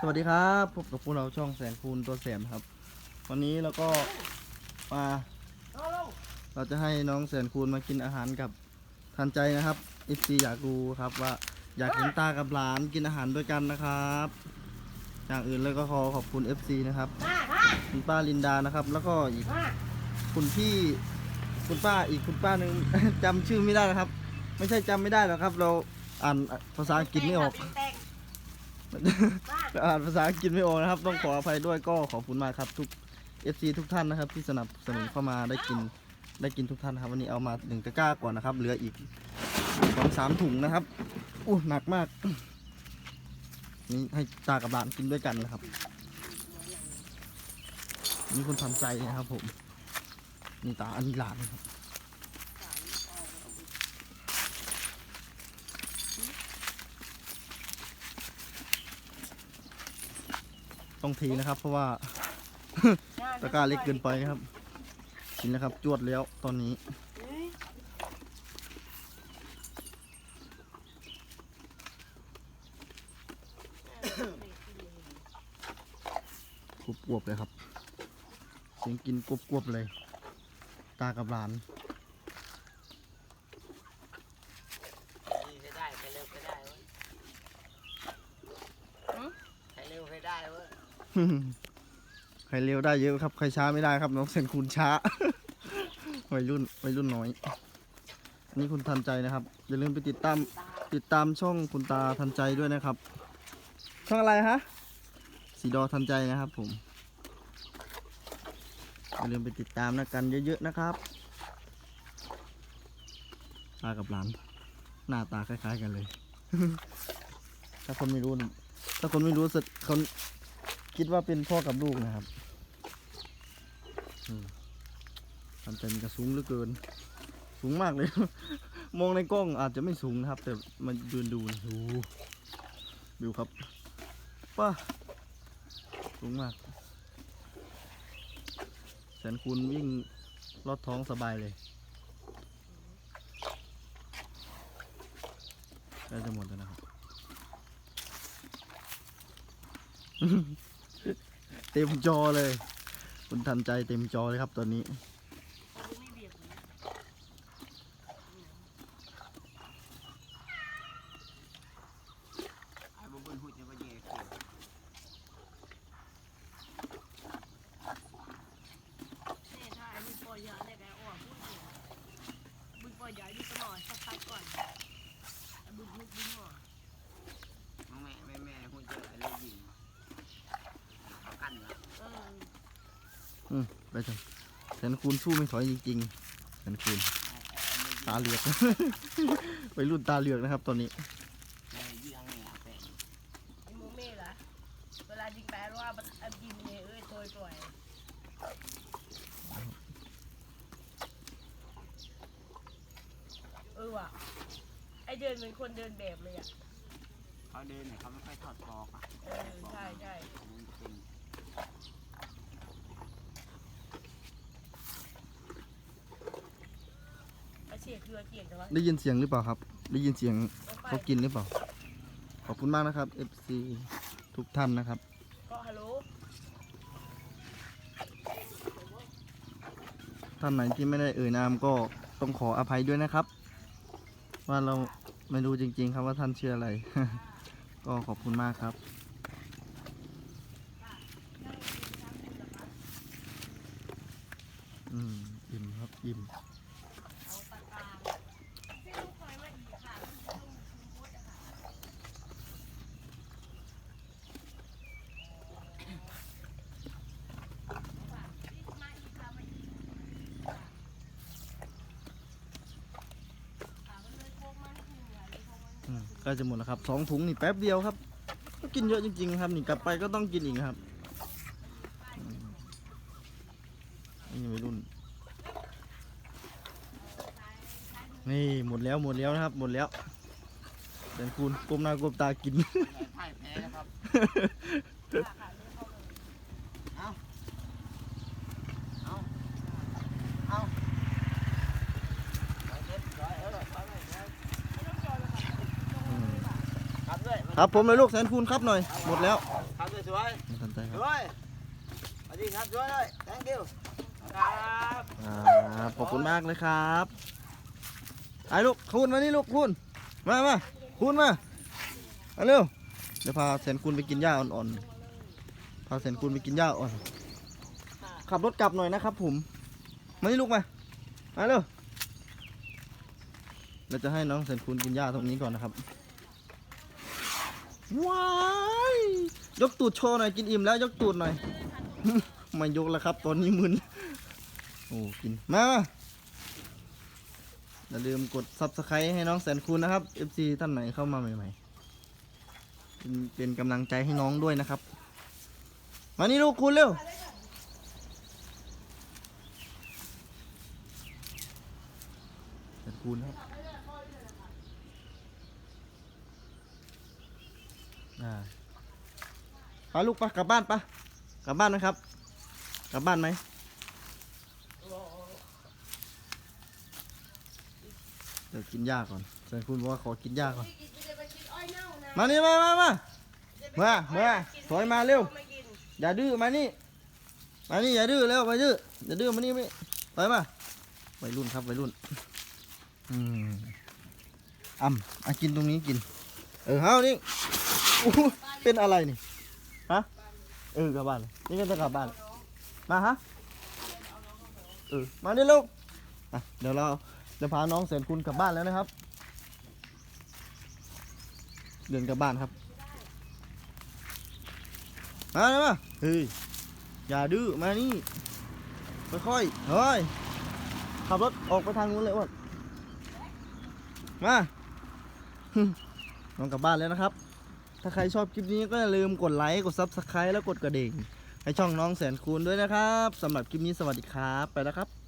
สวัสดีครับพบกับพวกเราช่องแสนคูณตัวแสมครับ วันนี้เราก็มาเราจะให้น้องแสนคูณมากินอาหารกับทันใจนะครับอิซีอยากดูครับว่าอยากเห็นตากับหลานกินอาหารด้วยกันนะครับ อย่างอื่นเลยก็ขอขอบคุณ FC นะครับคุณป้าลินดานะครับ แล้วก็อีกคุณพี่คุณป้าอีกคุณป้าหนึ่ง จำชื่อไม่ได้นะครับ ไม่ใช่จำไม่ได้หรอกครับ เราอ่านภาษาอังกฤษไม่ออก อ่านภาษาอังกฤษไม่ออกนะครับ ต้องขออภัยด้วยก็ขอบคุณมากครับทุก FC ทุกท่านนะครับ ที่สนับสนุนเข้ามาได้กินได้กินทุกท่านนะครับวันนี้เอามาหนึ่งตะกร้าก่อนนะครับ เหลืออีกสองสามถุงนะครับอู้หนักมากนี่ให้ตากับหลานกินด้วยกันนะครับนี่คนทำใจนะครับผมนี่ตาอันนี้หลานนะครับ ต้องทีนะครับ เพราะว่า ตะกร้าเล็กเกินไปครับ กินแล้วครับจวดแล้วตอนนี้ กรุบกวบๆเลยครับเสียงกินกรุบกวบๆเลย ตากับหลานใช้ได้ใช้เร็วใช้ได้เว้ยใช้เร็วใช้ได้เว้ย ใครเร็วได้เยอะครับ ใครช้าไม่ได้ครับ น้องเซนคุณช้าวัยรุ่นวัยรุ่นน้อย นี่คุณทันใจนะครับ อย่าลืมไปติดตามติดตามช่องคุณตาทันใจด้วยนะครับ ช่องอะไรฮะ สีดอทันใจนะครับผม อย่าลืมไปติดตามนะกันเยอะๆนะครับ ตากับหลาน หน้าตาคล้ายๆกันเลย ถ้าคนไม่รู้ ถ้าคนไม่รู้สึกคน คิดว่าเป็นพ่อกับลูกนะครับมทันใจมันจะสูงเหลือเกิน สูงมากเลย มองในกล้องอาจจะไม่สูงนะครับ แต่มันยืนดูนี่โอ้โหดูครับป้าสูงมากแสนคูณวิ่งลอดท้องสบายเลยใกล้จะหมดแล้วนะครับ เต็มจอเลย คุณทันใจเต็มจอเลยครับตอนนี้ไไปเถอะแสนคูณสู้ไม่ถอยจริงๆแสนคูณตาเหลือก ไปรุ่นตาเหลือกนะครับตอนนี้ไอ้ยี่อังเนี่ยแต่ไอ้โมเม่ล่ะเวลายิงแปลว่ามันอันยิงเนี่ยเอ้ยโดยปล่อยเออว่ะไอเดินเหมือนคนเดินแบบเลยอะเขาเดินเนี่ยเขาไม่ค่อยถอดกอกอะเออใช่ใช่มันจริง ได้ยินเสียงหรือเปล่าครับ ได้ยินเสียงเขากินหรือเปล่า ขอบคุณมากนะครับ FC ทุกท่านนะครับก็ฮัลโหลท่านไหนที่ไม่ได้เอ่ยนามก็ต้องขออภัยด้วยนะครับ ว่าเราไม่รู้จริง ๆ ครับว่าท่านชื่ออะไร ก็ขอบคุณมากครับอืมอิ่มครับอิ่ม ใกล้จะหมดแล้วครับสองถุงนี่แป๊บเดียวครับ ก็กินเยอะจริงๆครับนี่กลับไปก็ต้องกินอีกครับอืมนี่วัยรุ่น นี่หมดแล้วหมดแล้วนะครับ หมดแล้วแต่คุณก้มหน้าก้มตากินๆพ่ายแพ้นะครับ เอาเอาเอาไปเด็ดร้อยเออไปไปไป ครับด้วยครับผมเลยลูกแสนคูณครับหน่อย หมดแล้วเครับสวยน้องทันใจๆครับสวยสวัสดีครับสวยเลย thank you ครับอ่าขอบคุณมากเลยครับไอ้ลูกคุณมานี่ลูกคุณมามาคุณมาเอาเร็วเดี๋ยวพาแสนคุณไปกินหญ้าอ่อนๆพาแสนคุณไปกินหญ้าอ่อนขับรถกลับหน่อยนะครับ ผมมานี่ลูกมามาเร็วเราจะให้น้องแสนคุณกินหญ้าตรงนี้ก่อนนะครับ ว้ายยกตูดโชว์หน่อยกินอิ่มแล้วยกตูดหน่อย ไม่ยกแล้วครับ ตอนนี้มึนโอ้กินมาอย่าลืมกด subscribe ให้น้องแสนคุณนะครับ FC ท่านไหนเข้ามาใหม่ๆเป็นเป็นกำลังใจให้น้องด้วยนะครับ มานี่ลูกคุณเร็วแสนคูณครับอ่า ไปลูกปะกลับบ้านปะกลับบ้านนะครับ กลับบ้านไหมเดี๋ยวกินหญ้าก่อนแสนคูณบอกว่าขอกินหญ้าก่อน มานี่มามามามามาถอยมาเร็วไม่กินอย่าดื้อมานี่ มานี่อย่าดื้อเร็วมาดื้อ อย่าดื้อมานี่มานี่ถอยมาวัยรุ่นครับวัยรุ่น อืมอ่ำอะกินตรงนี้กิน เออเฮานี่อู้หูเป็นอะไรนี่ ฮะเออกลับบ้านเลยนี่ก็จะกลับบ้าน มาฮะเออมานี่ลูกอะเดี๋ยวเราจะพาน้องแสนคุณกลับบ้านแล้วนะครับ เดินกลับบ้านครับมาเลยมาเฮ้ยอย่าดื้อมานี่ค่อยๆเฮ้ยขับรถออกไปทางนู้นเลยอ้วนมาน้องกลับบ้านแล้วนะครับ ถ้าใครชอบคลิปนี้ก็อย่าลืมกดไลค์ กด Subscribe แล้วกดกระดิ่ง ให้ช่องน้องแสนคูณด้วยนะครับสำหรับคลิปนี้สวัสดีครับ ไปแล้วครับ